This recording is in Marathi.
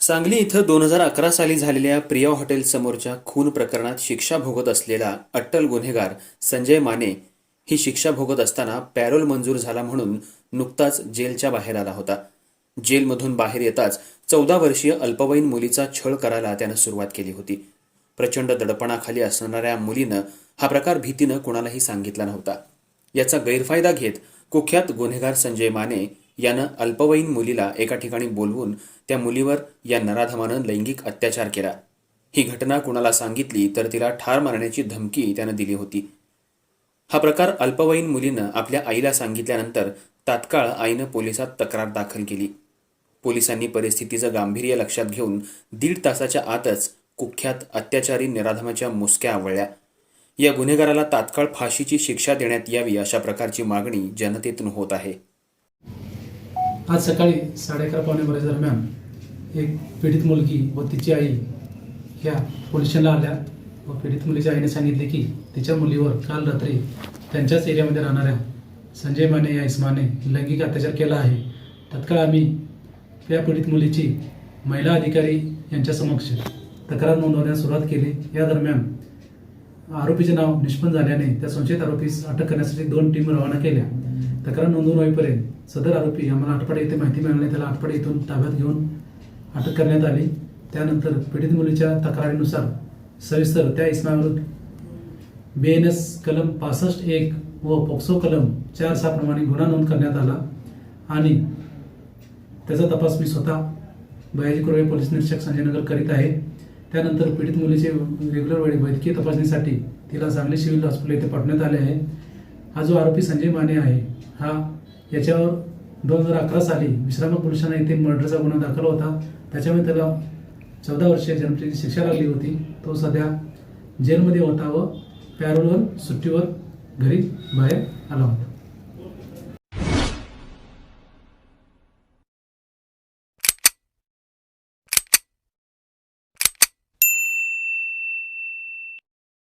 सांगली इथं दोन हजार अकरा साली झालेल्या प्रिया हॉटेल समोरच्या खून प्रकरणात शिक्षा भोगत असलेला अट्टल गुन्हेगार संजय माने ही शिक्षा भोगत असताना पॅरोल मंजूर झाला म्हणून नुकताच जेलच्या बाहेर आला होता. जेलमधून बाहेर येताच चौदा वर्षीय अल्पवयीन मुलीचा छळ करायला त्यानं सुरुवात केली होती. प्रचंड दडपणाखाली असणाऱ्या मुलीनं हा प्रकार भीतीनं कुणालाही सांगितला नव्हता. याचा गैरफायदा घेत कुख्यात गुन्हेगार संजय माने यानं अल्पवयीन मुलीला एका ठिकाणी बोलवून त्या मुलीवर या नराधमानं लैंगिक अत्याचार केला. ही घटना कुणाला सांगितली तर तिला ठार मारण्याची धमकी त्यानं दिली होती. हा प्रकार अल्पवयीन मुलीनं आपल्या आईला सांगितल्यानंतर तात्काळ आईनं पोलिसात तक्रार दाखल केली. पोलिसांनी परिस्थितीचं गांभीर्य लक्षात घेऊन दीड तासाच्या आतच कुख्यात अत्याचारी निराधमाच्या मुसक्या आवळल्या. या गुन्हेगाराला तात्काळ फाशीची शिक्षा देण्यात यावी अशा प्रकारची मागणी जनतेतून होत आहे. आज सकाळी साडे अकरा पावणे बारा दरम्यान एक पीडित मुलगी व तिची आई ह्या पोलीस स्टेशनला आल्या व पीडित मुलीच्या आईने सांगितले की तिच्या मुलीवर काल रात्री त्यांच्याच एरियामध्ये राहणाऱ्या संजय माने या इस्माने लैंगिक अत्याचार केला आहे. तत्काळ आम्ही या पीडित मुलीची महिला अधिकारी यांच्या समक्ष तक्रार नोंदवण्यास सुरुवात केली. या दरम्यान आरोपीचे नाव निष्पन्न झाल्याने त्या संशयित आरोपीस अटक करण्यासाठी दोन टीम रवाना केल्या. तक्रार नोंदवून होईपर्यंत सदर आरोपी आम्हाला आटपाडी येथे माहिती मिळाली त्याला आटपाडी येथून ताब्यात घेऊन अटक करण्यात आली. त्यानंतर पीडित मुलीच्या तक्रारीनुसार सविस्तर त्या इस्माविरुद्ध बी एन एस कलम पासष्ट एक व पोक्सो कलम चार सहा प्रमाणे गुन्हा नोंद करण्यात आला आणि त्याचा तपास मी स्वतः बयाजी कुरवे पोलीस निरीक्षक संजयनगर करीत आहे. त्यानंतर पीडित मुलीचे रेग्युलर वेळी वैद्यकीय तपासणीसाठी तिला सांगली सिव्हिल हॉस्पिटल येथे पाठवण्यात आले आहे. हा जो आरोपी संजय माने आहे हा याच्यावर दोन हजार अकरा साली विश्रामक पुरुषांना येथे मर्डरचा गुन्हा दाखल होता. त्याच्यामुळे त्याला चौदा वर्षीय जन्मठेची शिक्षा लागली होती. तो सध्या जेलमध्ये होता व पॅरोलवर सुट्टीवर घरी बाहेर आला होता.